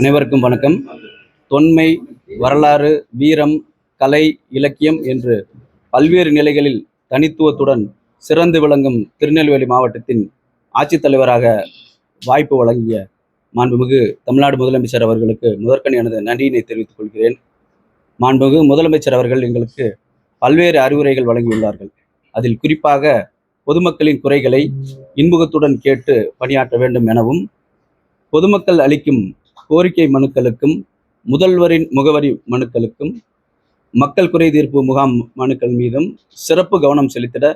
அனைவருக்கும் வணக்கம். தொன்மை வரலாறு வீரம் கலை இலக்கியம் என்று பல்வேறு நிலைகளில் தனித்துவத்துடன் சிறந்து விளங்கும் திருநெல்வேலி மாவட்டத்தின் ஆட்சித்தலைவராக வாய்ப்பு வழங்கிய மாண்புமிகு தமிழ்நாடு முதலமைச்சர் அவர்களுக்கு முதற்கண் எனது நன்றியினை தெரிவித்துக் கொள்கிறேன். மாண்புமிகு முதலமைச்சர் அவர்கள் எங்களுக்கு பல்வேறு அறிவுரைகள் வழங்கியுள்ளார்கள். அதில் குறிப்பாக பொதுமக்களின் குறைகளை இன்முகத்துடன் கேட்டு பணியாற்ற வேண்டும் எனவும் பொதுமக்கள் அளிக்கும் கோரிக்கை மனுக்களுக்கும் முதல்வரின் முகவரி மனுக்களுக்கும் மக்கள் குறை தீர்ப்பு முகாம் மனுக்கள் மீதும் சிறப்பு கவனம் செலுத்திட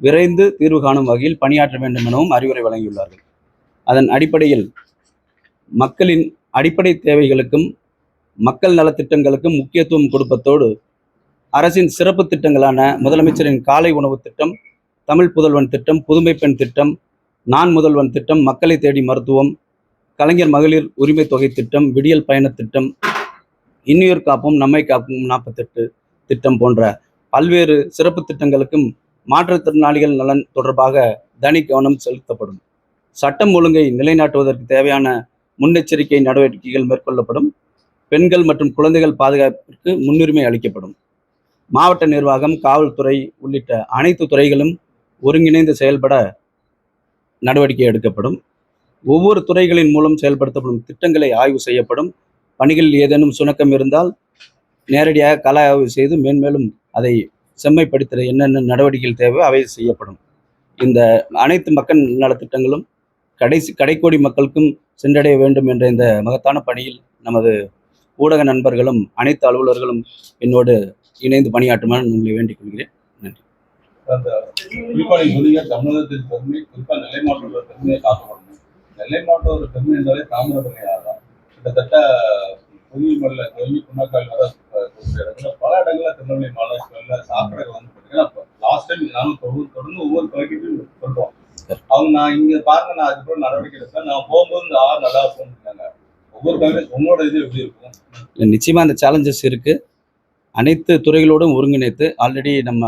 விரைந்து தீர்வு காணும் வகையில் பணியாற்ற வேண்டும் எனவும் அறிவுரை வழங்கியுள்ளார்கள். அதன் அடிப்படையில் மக்களின் அடிப்படை தேவைகளுக்கும் மக்கள் நலத்திட்டங்களுக்கும் முக்கியத்துவம் கொடுப்பதோடு அரசின் சிறப்பு திட்டங்களான முதலமைச்சரின் காலை உணவு திட்டம் தமிழ் புதல்வன் திட்டம் புதுமை பெண் திட்டம் நான் முதல்வன் திட்டம் மக்களை தேடி மருத்துவம் கலைஞர் மகளிர் உரிமை தொகை திட்டம் விடியல் பயண திட்டம் இன்னுயிர் காப்போம் நம்மை காப்போம் நாற்பத்தெட்டு திட்டம் போன்ற பல்வேறு சிறப்பு திட்டங்களுக்கும் மாற்றுத்திறனாளிகள் நலன் தொடர்பாக தனி கவனம் செலுத்தப்படும். சட்டம் ஒழுங்கை நிலைநாட்டுவதற்கு தேவையான முன்னெச்சரிக்கை நடவடிக்கைகள் மேற்கொள்ளப்படும். பெண்கள் மற்றும் குழந்தைகள் பாதுகாப்பிற்கு முன்னுரிமை அளிக்கப்படும். மாவட்ட நிர்வாகம் காவல்துறை உள்ளிட்ட அனைத்து துறைகளும் ஒருங்கிணைந்து செயல்பட நடவடிக்கை எடுக்கப்படும். ஒவ்வொரு துறைகளின் மூலம் செயல்படுத்தப்படும் திட்டங்களை ஆய்வு செய்யப்படும். பணிகளில் ஏதேனும் சுணக்கம் இருந்தால் நேரடியாக கள ஆய்வு செய்து மேன்மேலும் அதை செம்மைப்படுத்த என்னென்ன நடவடிக்கைகள் தேவை அவை செய்யப்படும். இந்த அனைத்து மக்கள் நலத்திட்டங்களும் கடைசி கடைக்கோடி மக்களுக்கும் சென்றடைய வேண்டும் என்ற இந்த மகத்தான பணியில் நமது ஊடக நண்பர்களும் அனைத்து அலுவலர்களும் என்னோடு இணைந்து பணியாற்றுமாறு உங்களை வேண்டிக் கொள்கிறேன் நன்றி குறிப்பாக தமிழகத்தின் பெருமை குறிப்பாக நெல்லை பெருமையை நெல்லை மாவட்டம் ஒரு பெண் என்றாலே தாமிரபரணி தான் கிட்டத்தட்ட புதிய மல்ல தொழில் புண்ணாக்கால் வர இடத்துல பல இடங்கள்ல திருநெல்வேலி மாநகரத்துல சாப்பிட்றது வந்து பார்த்தீங்கன்னா லாஸ்ட் டைம் நானும் தொடர்ந்து தொடர்ந்து ஒவ்வொரு தொலைக்கிட்டையும் சொல்றோம். அவங்க நான் இங்க பாருங்க நான் அதுக்கப்புறம் நடவடிக்கை எடுப்பேன். நான் போகும்போது இந்த ஆறு நல்லா இருக்கும்னு ஒவ்வொரு காங்கிரஸ் உங்களோட இது எப்படி இருக்கும்? நிச்சயமா நிச்சயமாக அந்த சேலஞ்சஸ் இருக்குது அனைத்து துறைகளோடும் ஒருங்கிணைத்து ஆல்ரெடி நம்ம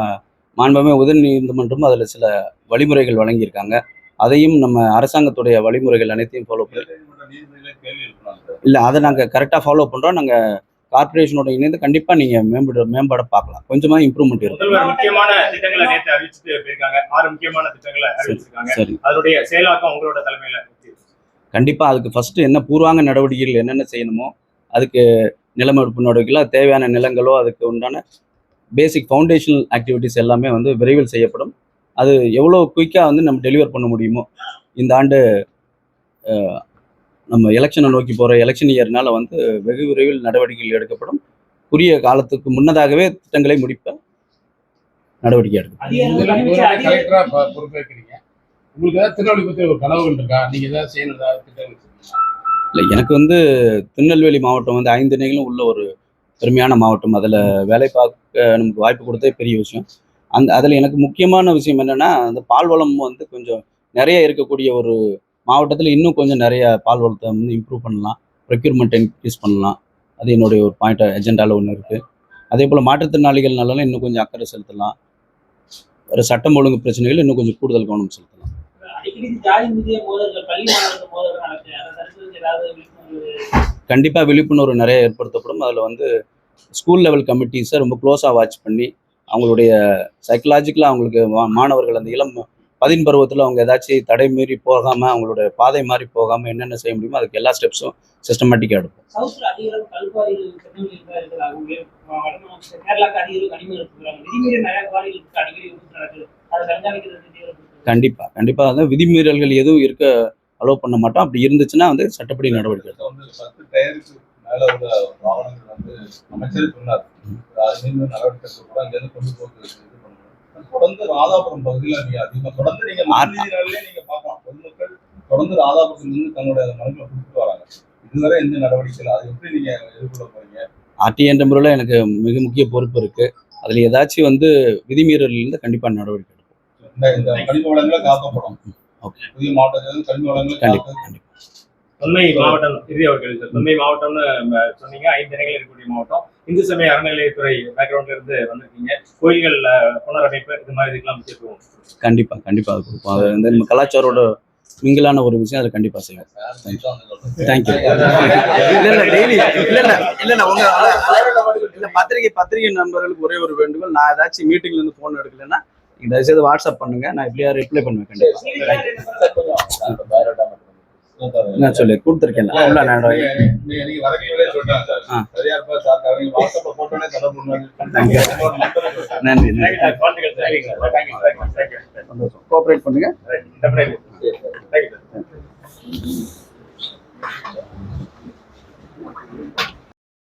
மாண்புமே உதவி நீதிமன்றமும் அதில் சில வழிமுறைகள் வழங்கியிருக்காங்க. அதையும் நம்ம அரசாங்கத்துடைய வழிமுறைகள் அனைத்தையும் ஃபாலோ பண்ணி இல்லை அதை நாங்கள் கரெக்டாக ஃபாலோ பண்ணுறோம் நாங்கள் கார்ப்பரேஷனோட இணைந்து கண்டிப்பாக நீங்கள் மேம்பட மேம்பட பார்க்கலாம். கொஞ்சமாக இம்ப்ரூவ்மெண்ட் இருக்கும். முக்கியமான திட்டங்களை நேற்று அறிவிச்சுட்டு போயிருக்காங்க. ஆறு முக்கியமான திட்டங்களை அறிவிச்சிருக்காங்க. சரி. அதனுடைய செயலாக்கம் உங்களோட தலைமையில கண்டிப்பாக அதுக்கு ஃபஸ்ட்டு என்ன பூர்வாங்க நடவடிக்கைகள் என்னென்ன செய்யணுமோ அதுக்கு நிலமெடுப்பு நடவடிக்கைகள் தேவையான நிலங்களோ அதுக்கு உண்டான பேசிக் ஃபவுண்டேஷனல் ஆக்டிவிட்டிஸ் எல்லாமே வந்து விரைவில் செய்யப்படும். அது எவ்வளோ குயிக்காக வந்து நம்ம டெலிவர் பண்ண முடியுமோ இந்த ஆண்டு நம்ம எலெக்ஷனை நோக்கி போகிற எலெக்ஷன் இயர்னால வந்து வெகு விரைவில் நடவடிக்கைகள் எடுக்கப்படும். குறுகிய காலத்துக்கு முன்னதாகவே திட்டங்களை முடிப்ப நடவடிக்கை எடுக்கும். உங்களுக்கு ஏதாவது திருநெல்வேலி பத்தி ஒரு கனவுகள் இருக்கா நீங்க ஏதாவது செய்யணும் ஏதாவது திட்டங்கள் வச்சிருக்கீங்களா? இல்லை எனக்கு வந்து திருநெல்வேலி மாவட்டம் வந்து ஐந்து நிலைகளும் உள்ள ஒரு பெருமையான மாவட்டம். அதில் வேலை பார்க்க நமக்கு வாய்ப்பு கொடுத்தே பெரிய விஷயம். அந்த அதில் எனக்கு முக்கியமான விஷயம் என்னென்னா அந்த பால்வளம் வந்து கொஞ்சம் நிறைய இருக்கக்கூடிய ஒரு மாவட்டத்தில் இன்னும் கொஞ்சம் நிறைய பால்வளத்தை வந்து இம்ப்ரூவ் பண்ணலாம். ப்ரொக்யூர்மெண்ட் இன்க்ரீஸ் பண்ணலாம். அது என்னுடைய ஒரு பாயிண்ட் எஜெண்டாவில் ஒன்று இருக்குது அதே போல் மாற்றுத்திறனாளிகள் இன்னும் கொஞ்சம் அக்கறை செலுத்தலாம். ஒரு சட்டம் ஒழுங்கு பிரச்சனைகள் இன்னும் கொஞ்சம் கூடுதல் கவனம் செலுத்தலாம். கண்டிப்பாக விழிப்புணர்வு நிறைய ஏற்படுத்தப்படும். அதில் வந்து ஸ்கூல் லெவல் கமிட்டிஸை ரொம்ப க்ளோஸாக வாட்ச் பண்ணி அவங்களுடைய சைக்கலாஜிக்கலாக அவங்களுக்கு மா- மாணவர்கள் அந்த இளம் பதின் பருவத்தில் அவங்க ஏதாச்சும் தடை மீறி போகாமல் அவங்களோட பாதை மாறி போகாமல் என்னென்ன செய்ய முடியுமோ அதுக்கு எல்லா ஸ்டெப்ஸும் சிஸ்டமேட்டிக்காக எடுப்போம். கண்டிப்பாக கண்டிப்பாக வந்து விதிமீறல்கள் எதுவும் இருக்க அலோவ் பண்ண மாட்டோம். அப்படி இருந்துச்சுன்னா வந்து சட்டப்படி நடவடிக்கை மேல உள்ள வாகனங்கள் வந்து அமைச்சரே சொன்னார். அது மீது நடவடிக்கை கூட அங்க இருந்து கொண்டு போக இது பண்ணணும். தொடர்ந்து ராதாபுரம் பகுதியில நீங்க அதிகமா தொடர்ந்து நீங்க மந்திரினாலே நீங்க பார்க்கலாம். பொதுமக்கள் தொடர்ந்து ராதாபுரத்தில் இருந்து தங்களுடைய மனுக்களை கொடுத்துட்டு வராங்க. இதுவரை எந்த நடவடிக்கைகள் அது எப்படி நீங்க எதிர்கொள்ள போறீங்க? ஆர்டி என்ற முறையில் எனக்கு மிக முக்கிய பொறுப்பு இருக்குது அதில் ஏதாச்சும் வந்து விதிமீறல் இருந்து கண்டிப்பாக நடவடிக்கை எடுப்போம். இந்த கனிம வளங்களை காக்கப்படும். ஓகே. புதிய மாவட்டத்தில் கனிம வளங்களை கண்டிப்பாக கண்டிப்பாக தொன்மை மாவட்டம் இறுதி அவர்கள் சார் தொன்மை மாவட்டம்னு நம்ம சொன்னீங்க ஐந்து இடங்கள் இருக்கக்கூடிய மாவட்டம் இந்து சமய அறநிலையத்துறை பேக்ரவுண்ட்ல இருந்து வந்திருக்கீங்க கோயில்கள் புனரமைப்பு இது மாதிரி இதுக்கெல்லாம் முக்கியத்துவம் கண்டிப்பாக கண்டிப்பாக அது கொடுப்போம் அது வந்து நம்ம கலாச்சாரோட மிங்கிலான ஒரு விஷயம் அதை வந்து சொல்லுங்க. தேங்க்யூ இல்ல இல்ல டெய்லி இல்ல இல்ல இல்ல இல்ல உங்க இல்ல பத்திரிகை பத்திரிகை நண்பர்களுக்கு ஒரே ஒரு வேண்டுகோள் நான் ஏதாச்சும் மீட்டிங்ல இருந்து போன் எடுக்கலைன்னா நீங்க தயவுசெய்து வாட்ஸ்அப் பண்ணுங்க நான் இப்படியா ரிப்ளை பண்ணுவேன் கண்டிப்பா நான் சொல்லி கொடுத்துருக்கேன். நன்றி கோஆப்ரேட் பண்ணுங்க.